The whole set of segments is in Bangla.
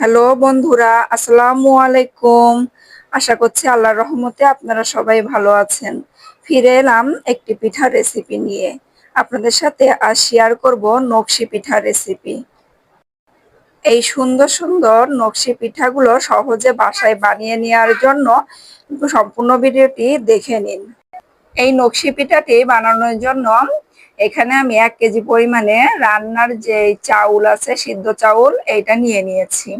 হ্যালো বন্ধুরা, আসসালামু আলাইকুম। আশা করছি আল্লাহর রহমতে আপনারা সবাই ভালো আছেন। ফিরে এলাম একটি পিঠা রেসিপি নিয়ে। আপনাদের সাথে আজ শেয়ার করব নকশি পিঠা রেসিপি এই সুন্দর সুন্দর নকশি পিঠাগুলো সহজে বাসায় বানিয়ে নেওয়ার জন্য সম্পূর্ণ ভিডিওটি দেখে নিন। এই নকশি পিঠাটি বানানোর জন্য এখানে আমি এক কেজি পরিমাণে রান্নার যে চাউল আছে, সিদ্ধ চাউল, এইটা নিয়ে নিয়েছি।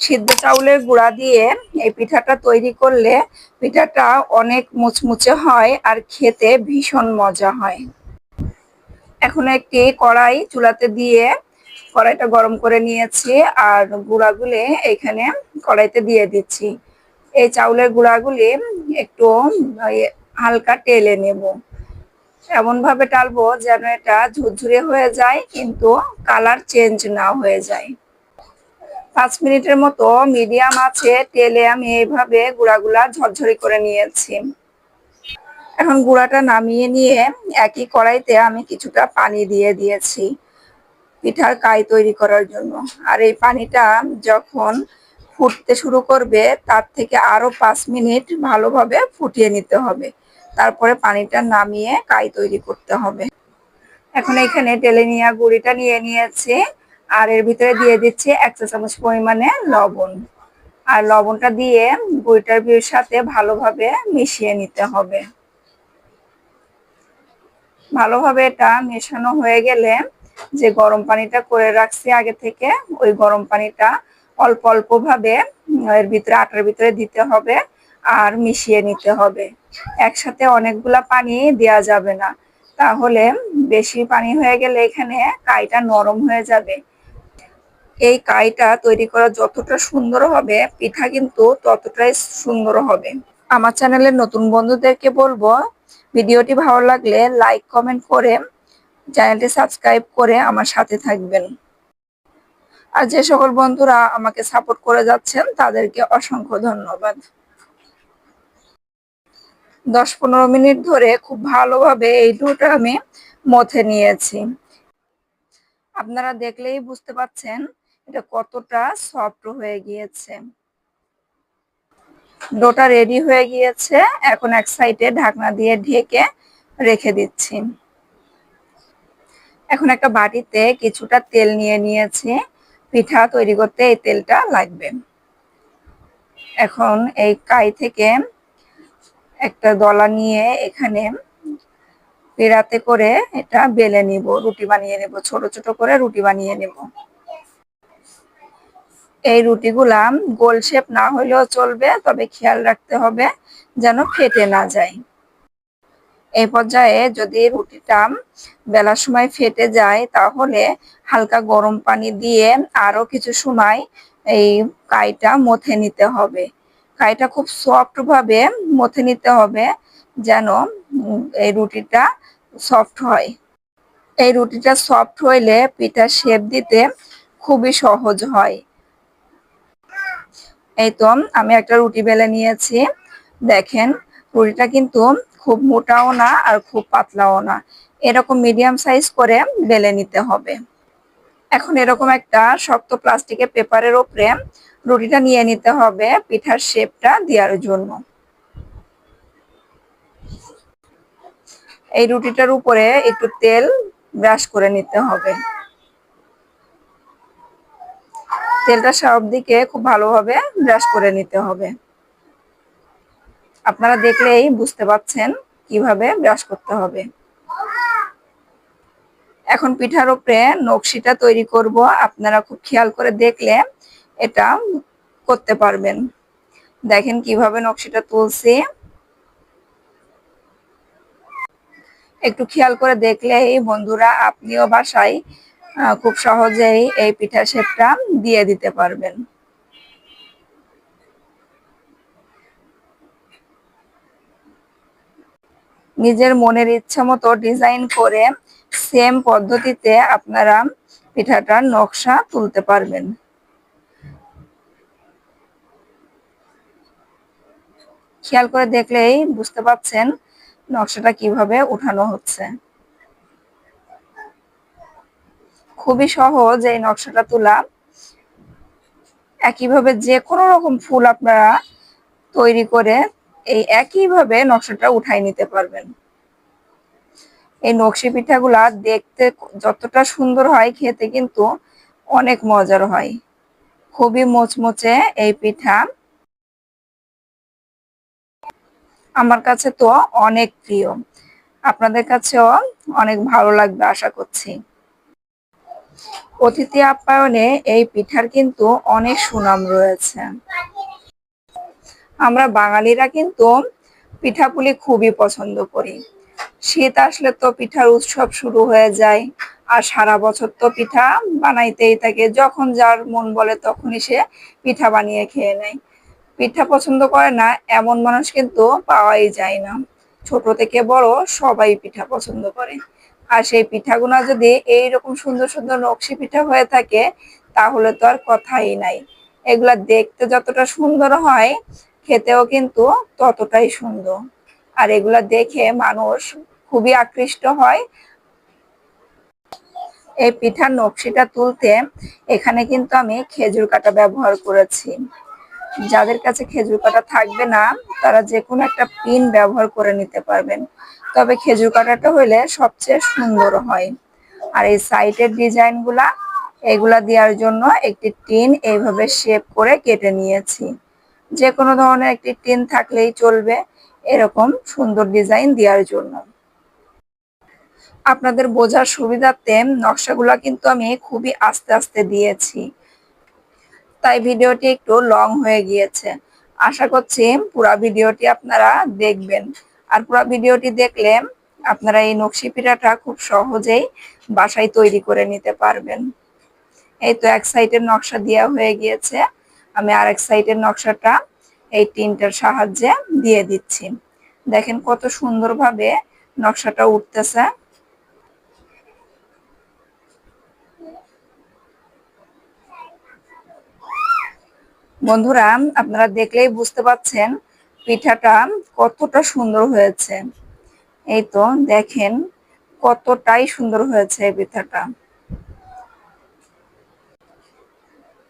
সিদ্ধ চাউলের গুঁড়া দিয়ে এই পিঠাটা তৈরি করলে পিঠাটা অনেক মুচমুচে হয় আর খেতে ভীষণ মজা হয়। এখন একটি কড়াই চুলাতে দিয়ে কড়াইটা গরম করে নিয়েছি আর গুঁড়াগুলি এখানে কড়াইতে দিয়ে দিচ্ছি। এই চাউলের গুঁড়াগুলি একটু হালকা টেলে নেব। এমন ভাবে টালবো যেন এটা ঝুরঝুরে হয়ে যায়, কিন্তু কালার চেঞ্জ না হয়ে যায়। পাঁচ মিনিটের মতো মিডিয়াম আছে তেলে আমি এইভাবে গুঁড়াগুলা ঝরঝরি করে নিয়েছি। এখন গুঁড়াটা নামিয়ে নিয়ে একই কড়াইতে আমি কিছুটা পানি দিয়ে দিয়েছি পিঠার কাই তৈরি করার জন্য। আর এই পানিটা যখন ফুটতে শুরু করবে, তার থেকে আরও পাঁচ মিনিট ভালোভাবে ফুটিয়ে নিতে হবে। তারপরে পানিটা নামিয়ে কাই তৈরি করতে হবে। এখন এখানে টেলেনিয়া গুঁড়িটা নিয়ে নিয়েছি। আর এর ভিতরে দিয়ে দিচ্ছি এক চা চামচ পরিমাণে লবণ। আর লবণটা দিয়ে গুঁড়িটার সাথে ভালোভাবে মিশিয়ে নিতে হবে। ভালোভাবে এটা মেশানো হয়ে গেলে যে গরম পানিটা করে রাখছি আগে থেকে, ওই গরম পানিটা অল্প অল্প ভাবে এর ভিতরে, আটার ভিতরে দিতে হবে। আর মিশিয়ে নিতে হবে। একসাথে অনেকগুলা পানি দেওয়া যাবে না। তাহলে বেশি পানি হয়ে গেলে এখানে কাইটা নরম হয়ে যাবে। এই কাইটা তৈরি করা যতটা সুন্দর হবে, পিঠা কিন্তু ততটাই সুন্দর হবে। আমার চ্যানেলের নতুন বন্ধুদেরকে বলব, ভিডিওটি ভালো লাগলে লাইক, কমেন্ট করে চ্যানেলটি সাবস্ক্রাইব করে আমার সাথে থাকবেন। আর যে সকল বন্ধুরা আমাকে সাপোর্ট করে যাচ্ছেন, তাদেরকে অসংখ্য ধন্যবাদ। দশ পনেরো মিনিট ধরে খুব ভালোভাবে এই ডোটা আমি মথে নিয়েছি। আপনারা দেখলেই বুঝতে পাচ্ছেন এটা কতটা সফট হয়ে গিয়েছে। ডোটা রেডি হয়ে গিয়েছে, এখন এক সাইডে ঢাকনা দিয়ে ঢেকে রেখে দিচ্ছি। এখন একটা বাটিতে কিছুটা তেল নিয়ে নিয়েছি, পিঠা তৈরি করতে এই তেলটা লাগবে। এখন এই কাই থেকে একটা দলা নিয়ে এখানে পেরাতে করে এটা বেলে নিব, রুটি বানিয়ে নেব, ছোট ছোট করে রুটি বানিয়ে নেব। এই রুটিগুলা গোল শেপ না হলেও চলবে, তবে খেয়াল রাখতে হবে যেন ফেটে না যায়। এই পর্যায়ে যদি রুটিটা বেলার সময় ফেটে যায়, তাহলে হালকা গরম পানি দিয়ে আরও কিছু সময় এই কাইটা মথে নিতে হবে। কাইটা খুব সফট ভাবে মথে নিতে হবে যেন এই রুটিটা সফট হয়। এই রুটিটা সফট হইলে পিঠা শেপ দিতে খুবই সহজ হয়। এই তো, আমি একটা রুটি বেলে নিয়েছি। দেখেন, রুটিটা কিন্তু খুব মোটাও না আর খুব পাতলাও না। এরকম মিডিয়াম সাইজ করে বেলে নিতে হবে। এখন এরকম একটা শক্ত প্লাস্টিকের পেপারের ওপরে রুটিটা নিয়ে নিতে হবে, পিঠার শেপটা দেওয়ার জন্য। এই রুটিটার উপরে একটু তেল ব্রাশ করে নিতে হবে। তেলটা সব দিকে খুব ভালোভাবে ব্রাশ করে নিতে হবে। আপনারা দেখলেই বুঝতে পাচ্ছেন কীভাবে ব্রাশ করতে হবে। এখন পিঠার উপরে নকশিটা তৈরি করব। আপনারা খুব খেয়াল করে দেখলে এটা করতে পারবেন। দেখেন কীভাবে নকশিটা তুলছি। একটু খেয়াল করে দেখলে এই বন্ধুরা আপনিও বাসায় খুব সহজেই এই পিঠা শেপটা দিয়ে দিতে পারবেন। নিজের মনের ইচ্ছা মতো ডিজাইন করে সেম পদ্ধতিতে আপনারা পিঠাটার নকশা তুলতে পারবেন। খেয়াল করে দেখলেই বুঝতে পাচ্ছেন নকশাটা কীভাবে উঠানো হচ্ছে। খুবই সহজ এই নকশাটা তোলা। একইভাবে যে কোনো রকম ফুল আপনারা তৈরি করে এই একইভাবে নকশাটা উঠাই নিতে পারবেন। এই নকশি পিঠাগুলা দেখতে যতটা সুন্দর হয় খেতে কিন্তু অনেক মজার হয়। খুবই মোচমোচে এই পিঠা। আমার কাছে তো অনেক প্রিয়। আপনাদের কাছেও অনেক ভালো লাগবে আশা করছি। অতিথি আপ্যায়নে এই পিঠার কিন্তু অনেক সুনাম রয়েছে। আমরা বাঙালিরা কিন্তু পিঠাপুলি খুবই পছন্দ করি। শীত আসলে তো পিঠার উৎসব শুরু হয়ে যায় আর সারা বছর তো পিঠা বানাইতেই থাকে, যখন যার মন বলে তখনই সে পিঠা বানিয়ে খেয়ে নেয়। পিঠা পছন্দ করে না, এমন মানুষ কিন্তু পাওয়াই যায় না। ছোট থেকে বড় সবাই পিঠা পছন্দ করে। আর সেই পিঠাগুলো যদি এইরকম সুন্দর সুন্দর নকশি পিঠা হয়ে থাকে, তাহলে তো আর কথাই নাই। এগুলা দেখতে যতটা সুন্দর হয় খেতেও কিন্তু ততটাই সুন্দর। আর এগুলা দেখে মানুষ খুবই আকৃষ্ট হয়। এই পিঠার নকশিটা তুলতে এখানে কিন্তু আমি খেজুর কাটা ব্যবহার করেছি। যাদের কাছে খেজুর কাটা থাকবে না, তারা যে কোনো একটা পিন ব্যবহার করে নিতে পারবেন। তবে খেজুর কাটাটা হইলে সবচেয়ে সুন্দর হয়। আর এই সাইটের ডিজাইনগুলা, এগুলা দেওয়ার জন্য একটি টিন এইভাবে শেপ করে কেটে নিয়েছি। যে কোনো ধরনের একটি টিন থাকলেই চলবে এরকম সুন্দর ডিজাইন দেওয়ার জন্য। আপনাদের বোঝার সুবিধার্থে নকশাগুলা কিন্তু আমি খুবই আস্তে আস্তে দিয়েছি। তাই ভিডিওটি একটু লং হয়ে গিয়েছে। আশা করছি পুরো ভিডিওটি আপনারা দেখবেন। আর পুরো ভিডিওটি দেখলে আপনারা এই নকশি পিঠাটা খুব সহজেই বাসায় তৈরি করে নিতে পারবেন। এই তো এক সাইডের নকশা দেওয়া হয়ে গিয়েছে। আমি আর এক সাইডের নকশাটা এই টিনটার সাহায্যে দিয়ে দিচ্ছি। দেখেন কত সুন্দরভাবে নকশাটা উঠতেছে। বন্ধুরা, আপনারা দেখলেই বুঝতে পাচ্ছেন পিঠাটা কতটা সুন্দর হয়েছে। এই তো দেখেন কতটাই সুন্দর হয়েছে এই পিঠাটা।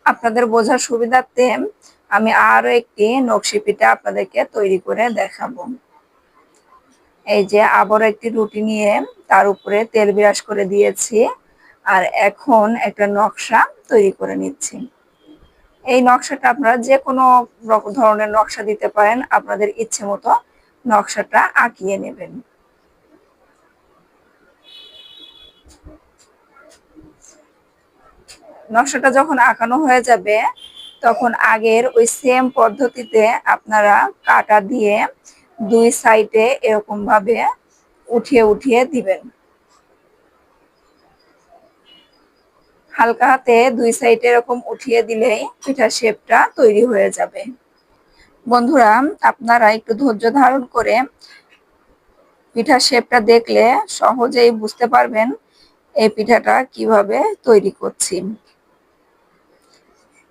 আপনাদের বোঝার সুবিধার্থে আমি আরও একটি নকশি পিঠা আপনাদেরকে তৈরি করে দেখাবো। এই যে আবার একটি রুটি নিয়ে তার উপরে তেল বিরাস করে দিয়েছি আর এখন একটা নকশা তৈরি করে নিচ্ছি। এই নকশাটা আপনারা যে কোনো ধরনের নকশা দিতে পারেন, আপনাদের ইচ্ছে মতো নকশাটা আঁকিয়ে নেবেন। নকশাটা যখন আঁকানো হয়ে যাবে, তখন আগের ওই সেম পদ্ধতিতে আপনারা কাটা দিয়ে দুই সাইডে এরকম ভাবে উঠিয়ে উঠিয়ে দিবেন। হালকা হাতে দুই সাইডে এরকম উঠিয়ে দিলেই পিঠার শেপটা তৈরি হয়ে যাবে। বন্ধুরা, আপনারা একটু ধৈর্য ধারণ করে পিঠার শেপটা দেখলে সহজেই বুঝতে পারবেন এই পিঠাটা কীভাবে তৈরি করছি।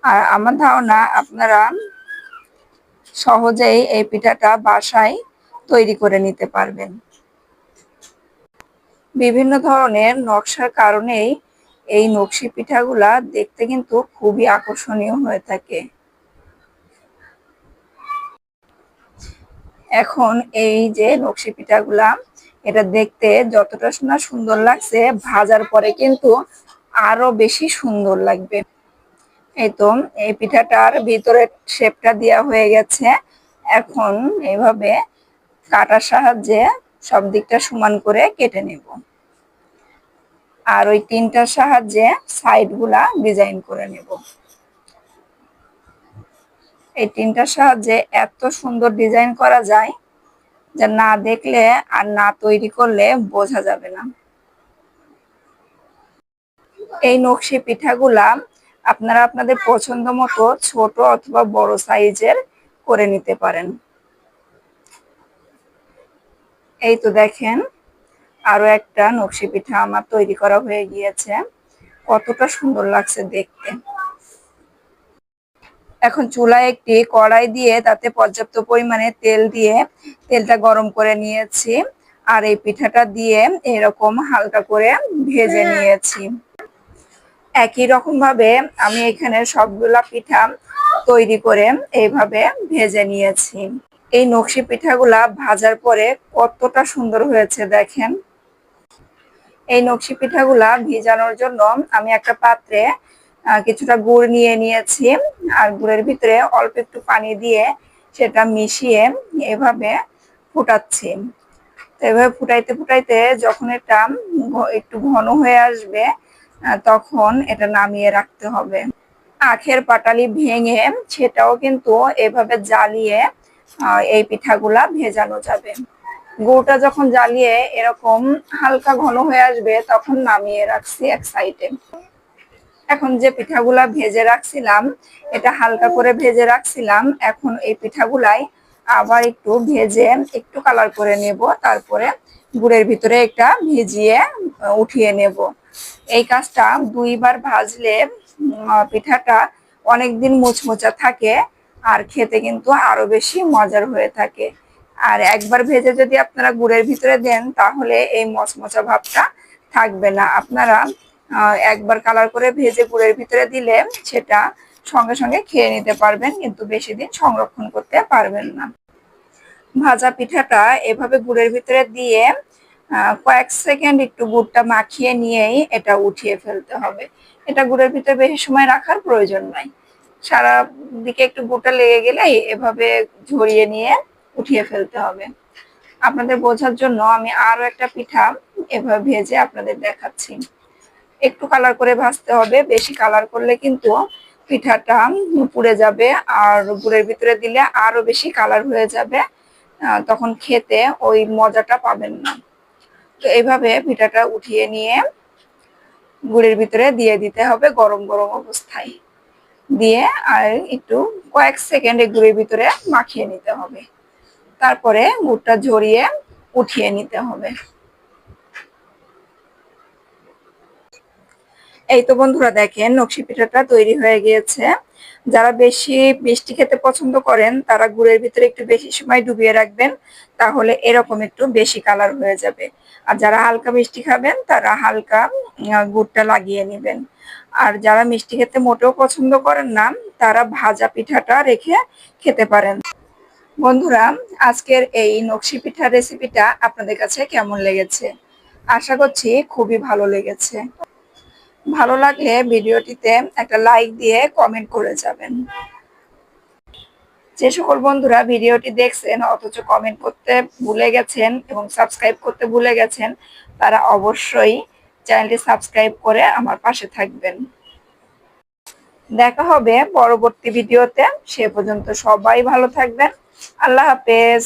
আর আমার ধারণা আপনারা সহজেই এই পিঠাটা বাসায় তৈরি করে নিতে পারবেন। বিভিন্ন ধরনের নকশার কারণেই এই নকশি পিঠাগুলা দেখতে কিন্তু খুবই আকর্ষণীয় হয়ে থাকে। এখন এই যে নকশি পিঠাগুলা, এটা দেখতে যতটা সুন্দর লাগছে, ভাজার পরে কিন্তু আরও বেশি সুন্দর লাগবে। এই তো, এই পিঠাটার ভিতরে শেপটা দেওয়া হয়ে গেছে। এখন এভাবে কাটার সাহায্যে সব দিকটা সমান করে কেটে নেব। আর ওই তিনটার সাহায্যে সাইডগুলা ডিজাইন করে নেব। এই তিনটার সাহায্যে এত সুন্দর ডিজাইন করা যায় যা না দেখলে আর না তৈরি করলে বোঝা যাবে না। এই নকশি পিঠাগুলা আপনারা আপনাদের পছন্দ মতো ছোট অথবা বড় সাইজের করে নিতে পারেন। এই তো দেখেন আরও একটা নকশি পিঠা আমার তৈরি করা হয়ে গিয়েছে। কতটা সুন্দর লাগছে দেখতে। এখন চুলায় একটি কড়াই দিয়ে তাতে পর্যাপ্ত পরিমাণে তেল দিয়ে তেলটা গরম করে নিয়েছি। আর এই পিঠাটা দিয়ে এরকম হালকা করে ভেজে নিয়েছি। একই রকম ভাবে আমি এখানে সবগুলা পিঠা তৈরি করে এইভাবে ভেজে নিয়েছি। এই নকশি পিঠাগুলা ভাজার পরে কতটা সুন্দর হয়েছে দেখেন। এই নকশি পিঠাগুলা ভিজানোর জন্য আমি একটা পাত্রে কিছুটা গুড় নিয়ে নিয়েছি। আর গুড়ের ভিতরে অল্প একটু পানি দিয়ে সেটা মিশিয়ে এভাবে ফুটাচ্ছি। তো এভাবে ফুটাইতে ফুটাইতে যখন এটা একটু ঘন হয়ে আসবে তখন এটা নামিয়ে রাখতে হবে। আখের পাটালি ভেঙে সেটাও কিন্তু এভাবে জ্বালিয়ে এই পিঠাগুলা ভেজানো যাবে। গুড়টা যখন জ্বালিয়ে এরকম হালকা ঘন হয়ে আসবে, তখন নামিয়ে রাখছি এক সাইডে। এখন যে পিঠাগুলা ভেজে রাখছিলাম, এটা হালকা করে ভেজে রাখছিলাম, এখন এই পিঠাগুলাই আবার একটু ভেজে একটু কালার করে নেব, তারপরে গুড়ের ভিতরে একটা ভিজিয়ে উঠিয়ে নেব। এই কাজটা দুইবার ভাজলে পিঠাটা অনেকদিন মুচমুচা থাকে আর খেতে কিন্তু আরও বেশি মজার হয়ে থাকে। আর একবার ভেজে যদি আপনারা গুড়ের ভিতরে দেন, তাহলে এই মচমচা ভাবটা থাকবে না। আপনারা একবার কালার করে ভেজে গুড়ের ভিতরে দিলে সেটা সঙ্গে সঙ্গে খেয়ে নিতে পারবেন, কিন্তু বেশি দিন সংরক্ষণ করতে পারবেন না। ভাজা পিঠাটা এভাবে গুড়ের ভিতরে দিয়ে কয়েক সেকেন্ড একটু গুড়টা মাখিয়ে নিয়েই এটা উঠিয়ে ফেলতে হবে। এটা গুড়ের ভিতরে বেশি সময় রাখার প্রয়োজন নাই। সারা দিকে একটু গুড়টা লেগে গেলেই এভাবে ঝরিয়ে নিয়ে উঠিয়ে ফেলতে হবে। আপনাদের বোঝার জন্য আমি আরও একটা পিঠা এভাবে ভেজে আপনাদের দেখাচ্ছি। একটু কালার করে ভাজতে হবে, বেশি কালার করলে কিন্তু পিঠাটা পুড়ে যাবে আর গুড়ের ভিতরে দিলে আরও বেশি কালার হয়ে যাবে। তখন খেতে ওই মজাটা পাবেন না। তো এইভাবে পিঠাটা উঠিয়ে নিয়ে গুড়ের ভিতরে দিয়ে দিতে হবে গরম গরম অবস্থায়। দিয়ে আর একটু কয়েক সেকেন্ড এই গুড়ের ভিতরে মাখিয়ে নিতে হবে। তারপরে গুড়টা ঝরিয়ে উঠিয়ে নিতে হবে। এই তো বন্ধুরা দেখেন, নকশি পিঠাটা তৈরি হয়ে গিয়েছে। যারা বেশি মিষ্টি খেতে পছন্দ করেন, তারা গুড়ের ভিতরে একটু বেশি সময় ডুবিয়ে রাখবেন, তাহলে এরকম একটু বেশি কালার হয়ে যাবে। আর যারা হালকা মিষ্টি খাবেন, তারা হালকা গুড়টা লাগিয়ে নেবেন। আর যারা মিষ্টি খেতে মোটেও পছন্দ করেন না, তারা ভাজা পিঠাটা রেখে খেতে পারেন। বন্ধুরা, আজকের এই নকশি পিঠার রেসিপিটা আপনাদের কাছে কেমন লেগেছে? আশা করছি খুবই ভালো লেগেছে। ভালো লাগলে ভিডিওটিতে একটা লাইক দিয়ে কমেন্ট করে যাবেন। যে সকল বন্ধুরা ভিডিওটি দেখছেন, অথচ কমেন্ট করতে ভুলে গেছেন এবং সাবস্ক্রাইব করতে ভুলে গেছেন, তারা অবশ্যই চ্যানেলটি সাবস্ক্রাইব করে আমার পাশে থাকবেন। দেখা হবে পরবর্তী ভিডিওতে। সে পর্যন্ত সবাই ভালো থাকবেন। আল্লাহ হাফেজ।